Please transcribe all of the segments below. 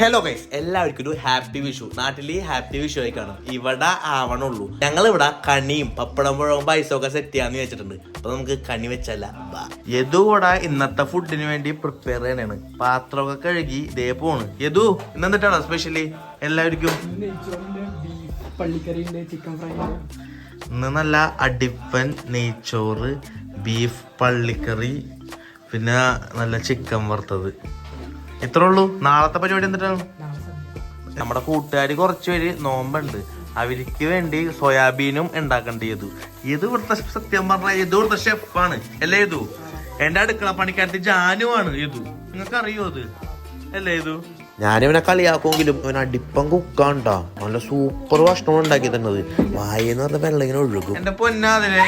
Hello guys എല്ലാവർക്കും ഒരു happy Vishu നാട്ടിൽ ഹാപ്പി വിഷു ആയിക്കാണ്. കാണും ഇവിടെ ആവണുള്ളൂ. ഞങ്ങൾ ഇവിടെ കണിയും പപ്പടം പുഴവും പൈസ ഒക്കെ സെറ്റ് ചെയ്യാന്ന് വെച്ചിട്ടുണ്ട്. അപ്പൊ നമുക്ക് കണി വെച്ചല്ല. യദു ഇവിടെ ഇന്നത്തെ ഫുഡിന് വേണ്ടി പ്രിപ്പയർ ചെയ്യണേണ്. പാത്രമൊക്കെ കഴുകി ഇതേ പോണ്. യദു ഇന്നെന്തിട്ടാണ് സ്പെഷ്യലി എല്ലാവർക്കും? ഇന്ന് നല്ല അടിപ്പൻ നെയ്ച്ചോറ് ബീഫ് പള്ളിക്കറി പിന്നെ നല്ല ചിക്കൻ വറുത്തത്. ഇത്രേ ഉള്ളൂ. നാളത്തെ പരിപാടി എന്തിട്ടാണ്. നമ്മുടെ കൂട്ടുകാർ കുറച്ച് പേര് നോമ്പുണ്ട്. അവർക്ക് വേണ്ടി സോയാബീനും ഉണ്ടാക്കേണ്ടി ചെയ്തു ഇത് ഇവിടുത്തെ സത്യം പറഞ്ഞ ഇത് ഇവിടുത്തെ ഷെഫാണ് അല്ലേ ഇതു എന്റെ അടുക്കള പണിക്കാരത്തി ജാനുവാണ് ഇതു നിങ്ങൾക്ക് അറിയോ അത്? അല്ലേ ഇതു ഞാനിവനെ കളിയാക്കുമെങ്കിലും ഇവൻ അടിപ്പം കുക്കാണ്ടാ. നല്ല സൂപ്പർ ഭക്ഷണം ഉണ്ടാക്കി തന്നത്. വായെന്ന് പറഞ്ഞ വെള്ളം ഇങ്ങനെ ഒഴുകും എന്റെ പൊന്നാതിരെ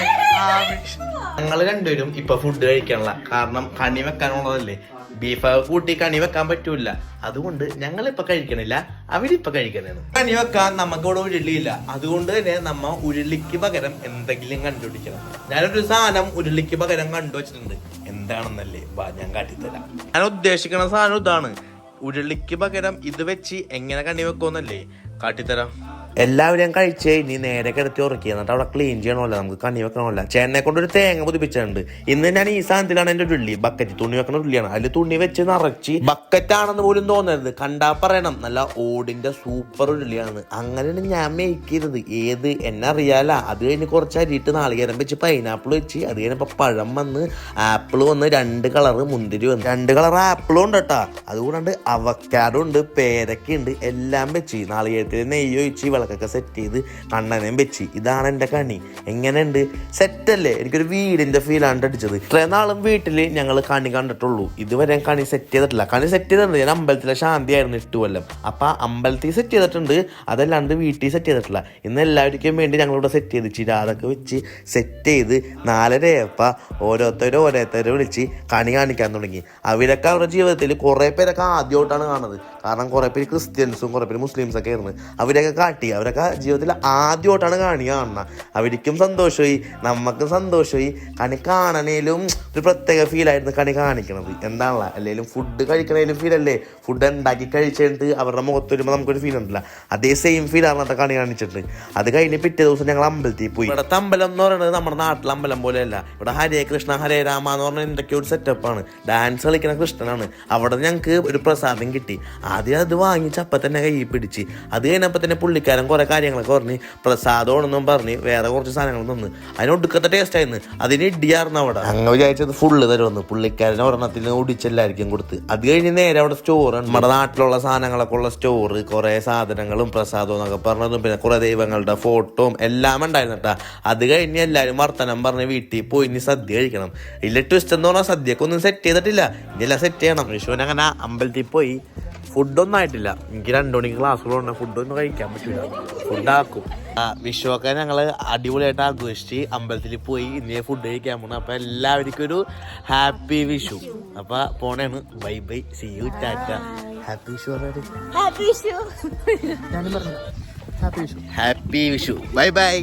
ഞങ്ങൾ രണ്ടുപേരും ഇപ്പൊ ഫുഡ് കഴിക്കാനുള്ള കാരണം കണി വെക്കാനുള്ളതല്ലേ. ബീഫ് കൂട്ടി കണി വെക്കാൻ പറ്റൂല. അതുകൊണ്ട് ഞങ്ങൾ ഇപ്പൊ കഴിക്കണില്ല. അവരിപ്പൊ കഴിക്കണേന്ന്. കണി വെക്കാൻ നമുക്ക് ഇവിടെ ഉരുളിയില്ല. അതുകൊണ്ട് തന്നെ നമ്മ ഉരുളിക്ക് പകരം എന്തെങ്കിലും കണ്ടുപിടിക്കണം. ഞാനൊരു സാധനം ഉരുളിക്ക് പകരം കണ്ടുവച്ചിട്ടുണ്ട്. എന്താണെന്നല്ലേ? വാ ഞാൻ കാട്ടിത്തരാം. ഞാൻ ഉദ്ദേശിക്കുന്ന സാധനം ഇതാണ്. ഉരുളിക്ക് പകരം ഇത് വെച്ച് എങ്ങനെ കണി വെക്കുമെന്നല്ലേ? കാട്ടിത്തരാം. എല്ലാവരും ഞാൻ കഴിച്ച് ഇനി നേരെ കിടത്തി ഉറക്കി എന്നിട്ട് അവിടെ ക്ലീൻ ചെയ്യണമല്ലോ നമുക്ക് കണ്ണി വെക്കണമല്ല. ചേട്ടനെ കൊണ്ട് ഒരു തേങ്ങ പുതിപ്പിച്ചിട്ടുണ്ട്. ഇന്ന് ഞാൻ ഈ സാധനത്തിലാണ് ഒരു ഉള്ളി. ബക്കറ്റ് തുണി വെക്കണ ഉള്ളിയാണ്. അതിൽ തുണി വെച്ച് നിറച്ച് ബക്കറ്റ് ആണെന്ന് പോലും തോന്നരുത്. കണ്ടാ പറയണം നല്ല ഓടിന്റെ സൂപ്പർ ഉള്ളിയാണ്. അങ്ങനെയാണ് ഞാൻ ചെയ്തത്. ഏത് എന്നെ അറിയാല അത് കഴിഞ്ഞ് കുറച്ച് അരിയിട്ട് നാളികേരം വെച്ച് പൈനാപ്പിൾ വെച്ച് അത് കഴിഞ്ഞപ്പോ പഴം വന്ന് ആപ്പിൾ വന്ന് രണ്ട് കളറ് മുന്തിരി വന്ന്. രണ്ട് കളർ ആപ്പിളും ഉണ്ട് കേട്ടാ. അതുകൂടാണ്ട് അവക്കാടും ഉണ്ട് പേരക്ക ഉണ്ട് എല്ലാം വെച്ച് നാളികേരത്തിൽ നെയ്യ് ഒഴിച്ച് വിളക്കൊക്കെ സെറ്റ് ചെയ്ത് കണ്ണനേം വെച്ച്. ഇതാണ് എന്റെ കണി. എങ്ങനെയുണ്ട്? സെറ്റല്ലേ എനിക്കൊരു വീടിന്റെ ഫീലാണ് അടിച്ചത്. ഇത്രയും നാളും വീട്ടിൽ ഞങ്ങൾ കണി കണ്ടിട്ടുള്ളൂ. ഇതുവരെ കണി സെറ്റ് ചെയ്തിട്ടില്ല. കണി സെറ്റ് ചെയ്തിട്ടുണ്ട്. ഞാൻ അമ്പലത്തിലെ ശാന്തിയായിരുന്നു എട്ട് കൊല്ലം. അപ്പൊ അമ്പലത്തിൽ സെറ്റ് ചെയ്തിട്ടുണ്ട്. അതല്ലാണ്ട് വീട്ടിൽ സെറ്റ് ചെയ്തിട്ടില്ല. ഇന്ന് എല്ലാവർക്കും വേണ്ടി ഞങ്ങളിവിടെ സെറ്റ് ചെയ്ത് ചിരാതൊക്കെ വെച്ച് സെറ്റ് ചെയ്ത് നാലരയപ്പ ഓരോരുത്തരും ഓരോരുത്തരെ വിളിച്ച് കണി കാണിക്കാൻ തുടങ്ങി. അവരൊക്കെ അവരുടെ ജീവിതത്തിൽ കുറേ പേരൊക്കെ ആദ്യമായിട്ടാണ് കാണുന്നത്. കാരണം കുറേ പേര് ക്രിസ്ത്യൻസും കുറേ പേര് മുസ്ലിംസൊക്കെ ആയിരുന്നു. അവരൊക്കെ കാട്ടി. അവരൊക്കെ ജീവിതത്തിൽ ആദ്യമായിട്ടാണ് കാണി കാണുന്നത്. അവർക്കും സന്തോഷമായി. നമുക്കും സന്തോഷമായി. കണി കാണണേലും ഒരു പ്രത്യേക ഫീലായിരുന്നു കണി കാണിക്കണത്. എന്താണല്ല? അല്ലെങ്കിലും ഫുഡ് കഴിക്കണേലും ഫീലല്ലേ ഫുഡ് ഉണ്ടാക്കി കഴിച്ചിട്ട് അവരുടെ മുഖത്ത് വരുമ്പോൾ നമുക്കൊരു ഫീൽ ഉണ്ടല്ല. അതേ സെയിം ഫീൽ ആണ് അത് കണി കാണിച്ചിട്ട്. അത് കഴിഞ്ഞ് പിറ്റേ ദിവസം ഞങ്ങൾ അമ്പലത്തിൽ പോയി. ഇവിടുത്തെ അമ്പലം എന്ന് പറയുന്നത് നമ്മുടെ നാട്ടിലെ അമ്പലം പോലെയല്ല. ഇവിടെ ഹരേ കൃഷ്ണ ഹരേ രാമ എന്ന് പറഞ്ഞ എന്തൊക്കെയോ ഒരു സെറ്റപ്പാണ് ഡാൻസ് കളിക്കുന്ന കൃഷ്ണനാണ്. അവിടെ ഞങ്ങൾക്ക് ഒരു പ്രസാദം കിട്ടി. ആദ്യം അത് വാങ്ങിച്ച് അപ്പം തന്നെ കൈ പിടിച്ച്. അത് കഴിഞ്ഞപ്പോൾ തന്നെ പുള്ളിക്കാരൻ കുറെ കാര്യങ്ങളൊക്കെ പറഞ്ഞ് പ്രസാദമാണെന്നും പറഞ്ഞ് വേറെ കുറച്ച് സാധനങ്ങൾ തന്നു. അതിന് ഒടുക്കത്തെ ടേസ്റ്റ് ആയിരുന്നു. അതിന് ഇടിയായിരുന്നു അവിടെ അങ്ങനെ വിചാരിച്ചത് ഫുള്ള് തരുമെന്ന്. പുള്ളിക്കാരൻ ഒരെണ്ണത്തിൽ ഒടിച്ചെല്ലാവർക്കും കൊടുത്ത്. അത് കഴിഞ്ഞ് നേരെ അവിടെ സ്റ്റോർ നമ്മുടെ നാട്ടിലുള്ള സാധനങ്ങളൊക്കെ ഉള്ള സ്റ്റോറ് കുറെ സാധനങ്ങളും പ്രസാദവും എന്നൊക്കെ പറഞ്ഞതും പിന്നെ കുറേ ദൈവങ്ങളുടെ ഫോട്ടോയും എല്ലാം ഉണ്ടായിരുന്നു കേട്ടോ അത് കഴിഞ്ഞ് എല്ലാവരും വർത്തനം പറഞ്ഞ് വീട്ടിൽ പോയി ഇനി സദ്യ കഴിക്കണം. ഇല്ല ട്വിസ്റ്റ് എന്ന് പറഞ്ഞാൽ സദ്യക്കൊന്നും സെറ്റ് ചെയ്തിട്ടില്ല. ഇനി എല്ലാം സെറ്റ് ചെയ്യണം. വിഷുവിനങ്ങനെ അമ്പലത്തിൽ പോയി ഫുഡൊന്നും ആയിട്ടില്ല. എനിക്ക് രണ്ടു മണിക്ക് ക്ലാസ്സുകളുണ്ട് ഫുഡൊന്നും കഴിക്കാൻ പറ്റില്ല ഫുഡാക്കും. വിഷുവൊക്കെ ഞങ്ങൾ അടിപൊളിയായിട്ട് ആഘോഷിച്ച് അമ്പലത്തിൽ പോയി ഇന്നേ ഫുഡ് കഴിക്കാൻ പോകണം അപ്പോൾ എല്ലാവർക്കും ഒരു ഹാപ്പി വിഷു. അപ്പോൾ പോണേണ്. Bye bye. See you tata. Happy Vishu happy Vishu. Happy Vishu. Bye bye.